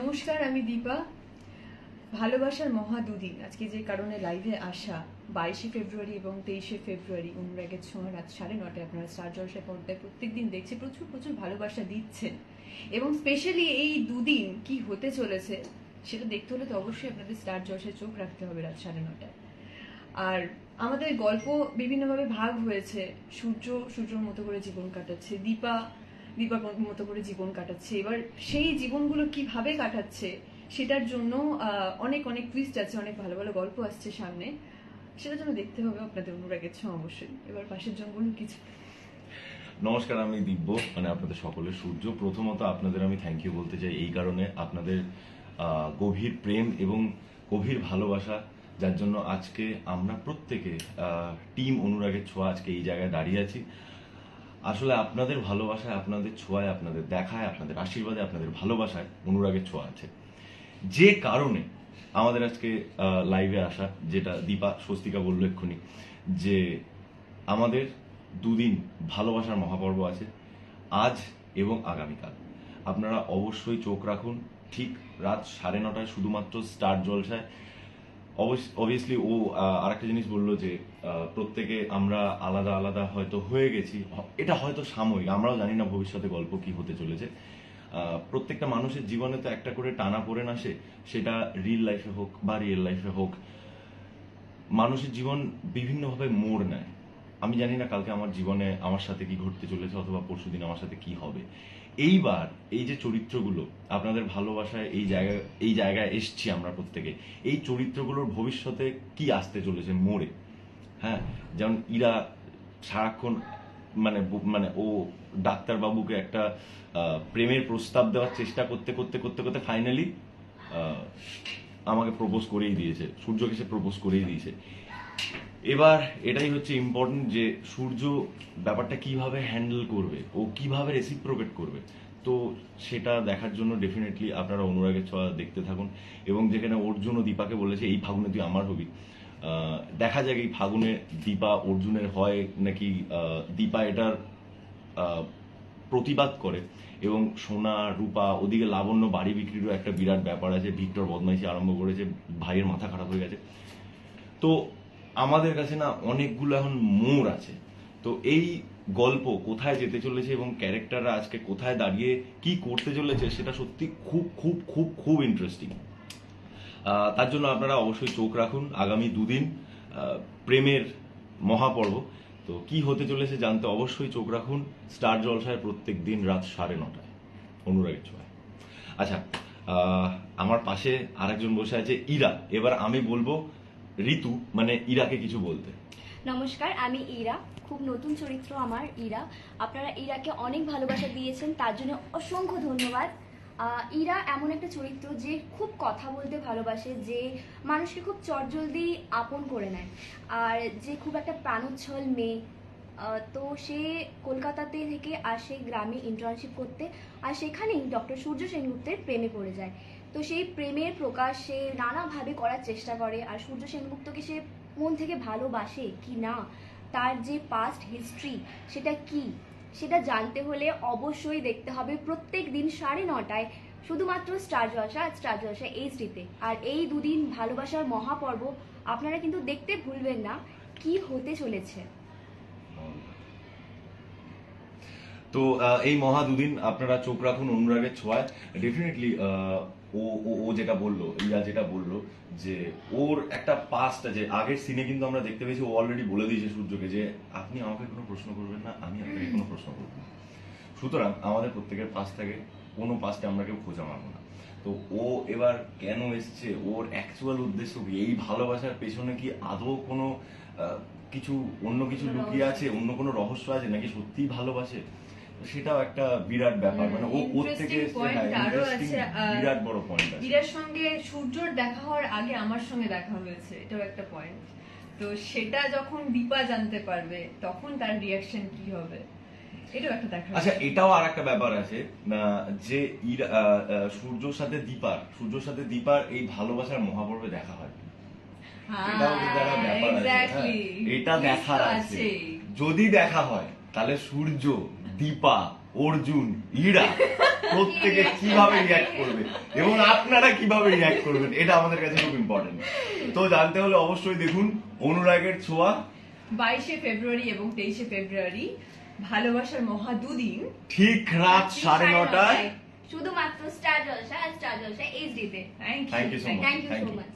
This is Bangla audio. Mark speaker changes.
Speaker 1: নমস্কার, আমি দীপা। ভালোবাসার মহা দুদিন। আজকে যে কারণে লাইভে আসা, বাইশে ফেব্রুয়ারি এবং তেইশে ফেব্রুয়ারি অনুরাগের ছোঁয়া রাত সাড়ে নটায় আপনারা স্টার জলসায় পর্দায় প্রত্যেকদিন দেখছে, প্রচুর প্রচুর ভালোবাসা দিচ্ছেন। এবং স্পেশালি এই দুদিন কি হতে চলেছে, সেটা দেখতে হলে তো অবশ্যই আপনাদের স্টার জলসায় চোখ রাখতে হবে রাত সাড়ে নটায়। আর আমাদের গল্প বিভিন্নভাবে ভাগ হয়েছে, সূর্য, সূর্যর মতো করে জীবন কাটাচ্ছে। দীপা দীপার মতো করে জীবন কাটাচ্ছে। এবার সেই জীবনগুলো কীভাবে কাটাচ্ছে, সেটার জন্য অনেক অনেক টুইস্ট আছে, অনেক ভালো ভালো গল্প আসছে সামনে। সেটার জন্য দেখতে হবে আপনাদের অনুরাগের ছোঁয়া অবশ্যই। এবার পাশের জন বলুন কিছু।
Speaker 2: নমস্কার, আমি দিব্য মানে আপনাদের সকলের সূর্য। প্রথমত আপনাদের আমি থ্যাংক ইউ বলতে চাই এই কারণে আপনাদের গভীর প্রেম এবং গভীর ভালোবাসা, যার জন্য আজকে আমরা প্রত্যেকে টিম অনুরাগের ছোঁয়া আজকে এই জায়গায় দাঁড়িয়ে আছি। আসলে আপনাদের ভালোবাসায়, আপনাদের ছোঁয়ায়, আপনাদের দেখায়, আপনাদের আশীর্বাদে, আপনাদের ভালোবাসায় অনুরাগের ছোঁয়া আছে। যে কারণে আমাদের আজকে লাইভে আসা, যেটা দীপা স্বস্তিকা বলল এক্ষুনি, যে আমাদের দুদিন ভালোবাসার মহাপর্ব আছে, আজ এবং আগামীকাল। আপনারা অবশ্যই চোখ রাখুন। ঠিক রাত সাড়ে নটায় শুধুমাত্র স্টার জলসায় অবভিয়াসলি ও আরেকটা জিনিস বলল যে প্রত্যেকে আমরা আলাদা আলাদা হয়তো হয়ে গেছি এটা হয়তো সাময়িক, আমরাও জানি না ভবিষ্যতে গল্প কি হতে চলেছে। প্রত্যেকটা মানুষের জীবনে তো একটা করে টানা পড়ে আসে সেটা রিল লাইফে হোক বা রিয়েল লাইফে হোক। মানুষের জীবন বিভিন্নভাবে মোড় নেয়। আমি জানি না কালকে আমার জীবনে আমার সাথে কি ঘটতে চলেছে অথবা পরশু দিন আমার সাথে কি হবে। এইবার এই যে চরিত্রগুলো, আপনাদের ভালোবাসায় এই জায়গা, এই জায়গায় এসছি আমরা প্রত্যেকে। এই চরিত্রগুলোর ভবিষ্যতে কি আসতে চলেছে মোড়ে? হ্যাঁ যেমন ইরা সারাক্ষণ মানে মানে ও ডাক্তারবাবুকে একটা প্রেমের প্রস্তাব দেওয়ার চেষ্টা করতে করতে করতে করতে ফাইনালি আমাকে প্রপোজ করেই দিয়েছে। সূর্যকে সে প্রপোজ করেই দিয়েছে। এবার এটাই হচ্ছে ইম্পর্টেন্ট যে সূর্য ব্যাপারটা কীভাবে হ্যান্ডেল করবে, ও কীভাবে রেসিপ্রোকেট করবে। তো সেটা দেখার জন্য ডেফিনেটলি আপনারা অনুরাগের ছোঁয়া দেখতে থাকুন এবং যেখানে অর্জুন ও দীপাকে বলেছে, এই ফাগুনে তুই আমার হবি। দেখা যাক এই ফাগুনে দীপা অর্জুনের হয় নাকি দীপা এটার প্রতিবাদ করে। এবং সোনা, রূপা, ওদিকে লাবণ্য বাড়ি বিক্রিরও একটা বিরাট ব্যাপার আছে। ভিক্টর বদমাইশি আরম্ভ করেছে, ভাইয়ের মাথা খারাপ হয়ে গেছে। তো আমাদের কাছে না অনেকগুলো এখন মোড় আছে। তো এই গল্প কোথায় যেতে চলেছে এবং ক্যারেক্টাররা আজকে কোথায় দাঁড়িয়ে কি করতে চলেছে সেটা সত্যি খুব খুব খুব খুব ইন্টারেস্টিং তার জন্য আপনারা অবশ্যই চোখ রাখুন আগামী দুদিন প্রেমের মহাপর্ব। তো কি হতে চলেছে জানতে অবশ্যই চোখ রাখুন। স্টার জলসায় প্রত্যেক দিন রাত সাড়ে নটায়। অনুরাগের ছোঁয়ায়। আচ্ছা আমার পাশে আরেকজন বসে আছে ইরা। এবার আমি বলব ঋতু মানে ইরাকে কিছু বলতে।
Speaker 3: নমস্কার, আমি ইরা, খুব নতুন চরিত্র আমার, ইরা। আপনারা ইরাকে অনেক ভালোবাসা দিয়েছেন, তার জন্য অসংখ্য ধন্যবাদ। ইরা এমন একটা চরিত্র যে খুব কথা বলতে ভালোবাসে, যে মানুষকে খুব চটজলদি আপন করে নেয়। আর যে খুব একটা প্রাণোচ্ছল মেয়ে তো সে কলকাতাতে থেকে আসে গ্রামে ইন্টার্নশিপ করতে, আর সেখানেই ডক্টর সূর্য সেনগুপ্তের প্রেমে পড়ে যায়। তো সেই প্রেমের প্রকাশ সে নানাভাবে করার চেষ্টা করে, আর সূর্য সেনগুপ্তকে সে মন থেকে ভালোবাসে কি না, তার যে পাস্ট হিস্ট্রি সেটা কি, সেটা জানতে হলে অবশ্যই দেখতে হবে প্রত্যেক দিন সাড়ে নটায় শুধুমাত্র স্টার জলসা আর স্টার জলসা এইচডিতে আর এই দুদিন ভালোবাসার মহাপর্ব আপনারা কিন্তু দেখতে ভুলবেন না, কি হতে চলেছে।
Speaker 2: তো এই মহা দুদিন আপনারা চোখ রাখুন অনুরাগের ছোঁয়ায়। ডেফিনেটলি ও ও- ও যেটা বলল ইয়া যেটা বলল যে ওর একটা পাস্ট আছে। আগের সিনে কিন্তু আমরা দেখতে পেয়েছি ও অলরেডি বলে দিয়েছে সূর্যকে যে আপনি আমাকে কোনো প্রশ্ন করবেন না আমি আপনাকে কোনো প্রশ্ন করব না। সুতরাং আমাদের প্রত্যেকের পাশ থেকে কোনো পাশে আমরা কেউ খোঁজা মারবো না। তো ও এবার কেন এসছে ওর অ্যাকচুয়াল উদ্দেশ্য কি? এই ভালোবাসার পেছনে কি আদৌ কোনো কিছু অন্য কিছু লুকিয়ে আছে? অন্য কোনো রহস্য আছে? নাকি সত্যিই ভালোবাসে? সেটাও একটা বিরাট ব্যাপার। মানে ও এসছে?
Speaker 1: point
Speaker 2: হ্যাঁ, বিরাট বড় পয়েন্ট আছে।
Speaker 1: ইরার সঙ্গে সূর্যর দেখা হওয়ার আগে আমার সঙ্গে দেখা হয়েছে এটাও একটা পয়েন্ট তো সেটা যখন দীপা জানতে পারবে তখন তার রিয়াকশন কি হবে দেখা
Speaker 2: আচ্ছা এটাও আর একটা ব্যাপার আছে যে সূর্যর সাথে দীপার সূর্যর সাথে দীপার এই ভালোবাসার মহাপর্বে দেখা হয়। এটাও কিন্তু একটা ব্যাপার আছে হ্যাঁ। এটা দেখার আছে। যদি দেখা হয় তাহলে সূর্য দীপা অর্জুন ইরা প্রত্যেকে কীভাবে রিয়াক্ট করবে এবং আপনারা কীভাবে রিয়াক্ট করবেন এটা আমাদের কাছে খুব ইম্পর্টেন্ট তো জানতে হলে অবশ্যই দেখুন অনুরাগের ছোঁয়া।
Speaker 1: বাইশে ফেব্রুয়ারি এবং তেইশে ফেব্রুয়ারি ভালোবাসার মহা দুদিন।
Speaker 2: ঠিক রাত সাড়ে নটায়।
Speaker 3: শুধুমাত্র স্টার জলসা আর Star Jalsha এইচডিতে।
Speaker 1: Thank
Speaker 2: much.
Speaker 3: Thank you so much